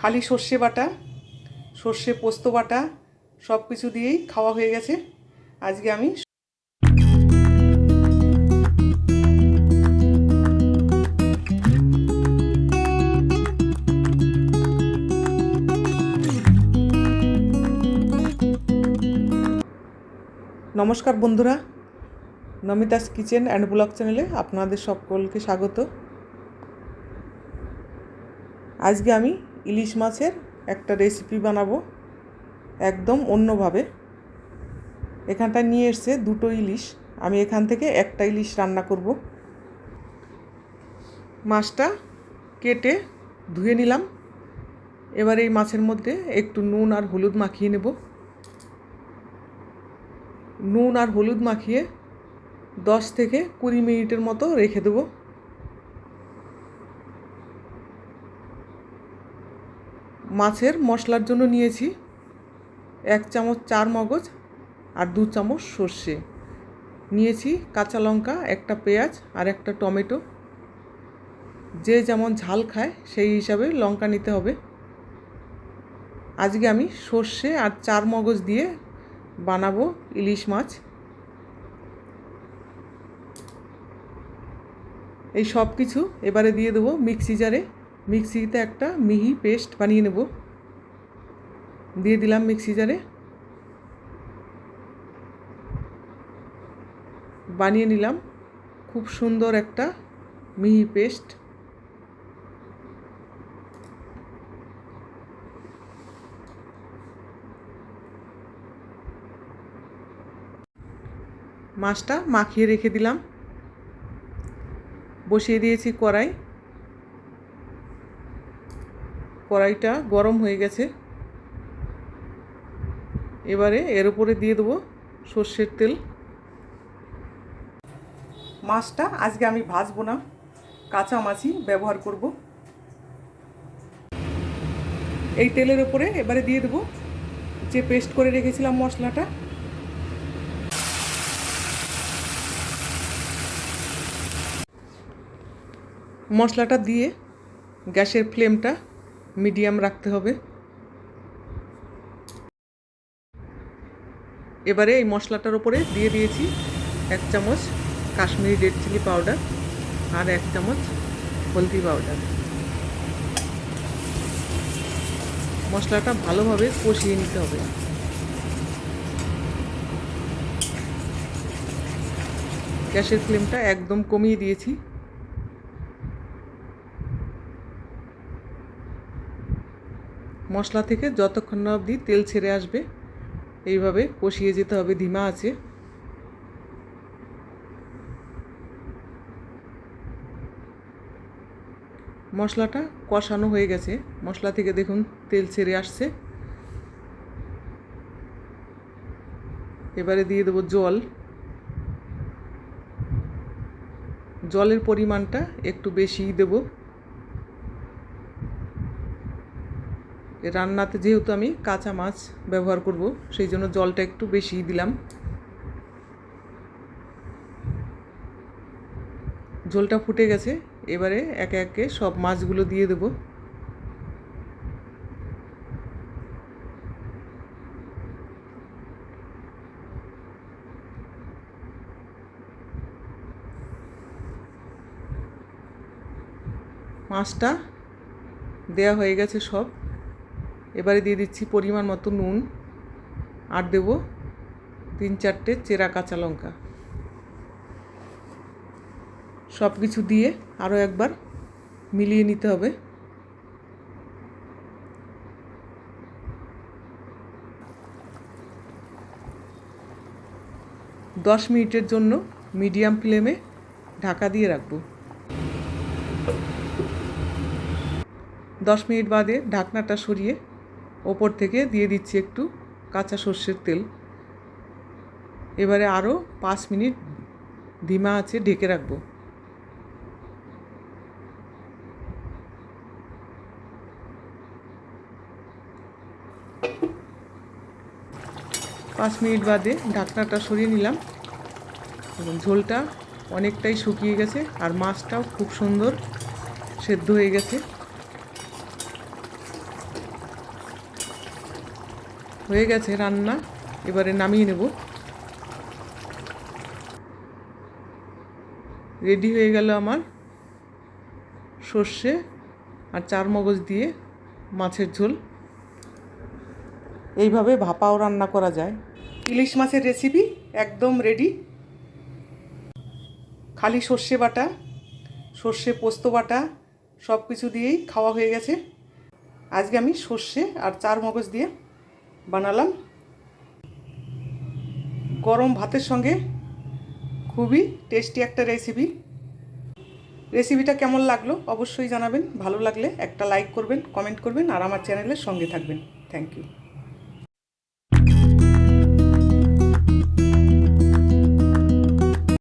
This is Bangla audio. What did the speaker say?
খালি সর্ষে বাটা, সর্ষে পোস্ত বাটা, সব কিছু দিয়েই খাওয়া হয়ে গেছে। আজকে আমি নমস্কার বন্ধুরা, নমিতাস কিচেন অ্যান্ড ব্লগ চ্যানেলে আপনাদের সকলকে স্বাগত। আজকে আমি ইলিশ মাছের একটা রেসিপি বানাবো একদম অন্যভাবে। এখানটা নিয়ে এসছে দুটো ইলিশ। আমি এখান থেকে একটা ইলিশ রান্না করব। মাছটা কেটে ধুয়ে নিলাম। এবার এই মাছের মধ্যে একটু নুন আর হলুদ মাখিয়ে নেব। নুন আর হলুদ মাখিয়ে দশ থেকে কুড়ি মিনিটের মতো রেখে দেবো। মাছের মশলার জন্য নিয়েছি এক চামচ চার মগজ আর দু চামচ সর্ষে। নিয়েছি কাঁচা লঙ্কা, একটা পেঁয়াজ আর একটা টমেটো। যে যেমন ঝাল খায় সেই হিসাবে লঙ্কা নিতে হবে। আজকে আমি সর্ষে আর চার মগজ দিয়ে বানাবো ইলিশ মাছ। এই সব কিছু এবারে দিয়ে দেবো মিক্সি জারে। মিক্সিতে একটা মিহি পেস্ট বানিয়ে নেব। দিয়ে দিলাম মিক্সি জারে। বানিয়ে নিলাম খুব সুন্দর একটা মিহি পেস্ট। মাছটা মাখিয়ে রেখে দিলাম। বসিয়ে দিয়েছি কড়াই। কড়াইটা গরম হয়ে গেছে। এবারে এর উপরে দিয়ে দেবো সর্ষের তেল। মাছটা আজকে আমি ভাজবো না, কাঁচা মাছই ব্যবহার করব। এই তেলের উপরে এবারে দিয়ে দেবো যে পেস্ট করে রেখেছিলাম মশলাটা। মশলাটা দিয়ে গ্যাসের ফ্লেমটা মিডিয়াম রাখতে হবে। এবারে এই মশলাটার ওপরে দিয়ে দিয়েছি এক চামচ কাশ্মীরি রেড চিলি পাউডার আর এক চামচ হলদি পাউডার। মশলাটা ভালোভাবে কষিয়ে নিতে হবে। গ্যাসের ফ্লেমটা একদম কমিয়ে দিয়েছি। মশলা থেকে যতক্ষণ না অবধি তেল ছেড়ে আসবে, এইভাবে কষিয়ে যেতে হবে, ধিমা আছে। মশলাটা কষানো হয়ে গেছে। মশলা থেকে দেখুন তেল ছেড়ে আসছে। এবারে দিয়ে দেবো জল। জলের পরিমাণটা একটু বেশিই দেবো। রান্নাতে যেহেতু আমি কাঁচা মাছ ব্যবহার করব, সেই জন্য জলটা একটু বেশিই দিলাম। ঝোলটা ফুটে গেছে, এবারে একে একে সব মাছগুলো দিয়ে দেব। মাছটা দেয়া হয়ে গেছে সব। এবারে দিয়ে দিচ্ছি পরিমাণ মতো নুন আর দেবো তিন চারটে চেরা কাঁচা লঙ্কা। সব কিছু দিয়ে আরও একবার মিলিয়ে নিতে হবে। দশ মিনিটের জন্য মিডিয়াম ফ্লেমে ঢাকা দিয়ে রাখব। দশ মিনিট বাদে ঢাকনাটা সরিয়ে ওপর থেকে দিয়ে দিচ্ছি একটু কাঁচা সর্ষের তেল। এবারে আরও পাঁচ মিনিট ধিমা আছে, ঢেকে রাখব। পাঁচ মিনিট বাদে ঢাকনাটা সরিয়ে নিলাম। এবং ঝোলটা অনেকটাই শুকিয়ে গেছে আর মাছটাও খুব সুন্দর সেদ্ধ হয়ে গেছে। হয়ে গেছে রান্না, এবারে নামিয়ে নেব। রেডি হয়ে গেল আমার সর্ষে আর চার মগজ দিয়ে মাছের ঝোল। এইভাবে ভাপাও রান্না করা যায়। ইলিশ মাছের রেসিপি একদম রেডি খালি সর্ষে বাটা, সর্ষে পোস্ত বাটা সব কিছু দিয়েই খাওয়া হয়ে গেছে। আজকে আমি সর্ষে আর চার মগজ দিয়ে বানালাম। গরম ভাতের সঙ্গে খুবই টেস্টি একটা রেসিপি রেসিপিটা কেমন লাগল অবশ্যই জানাবেন। ভালো লাগলে একটা লাইক করবেন কমেন্ট করবেন, আর আমার চ্যানেলের সঙ্গে থাকবেন। Thank you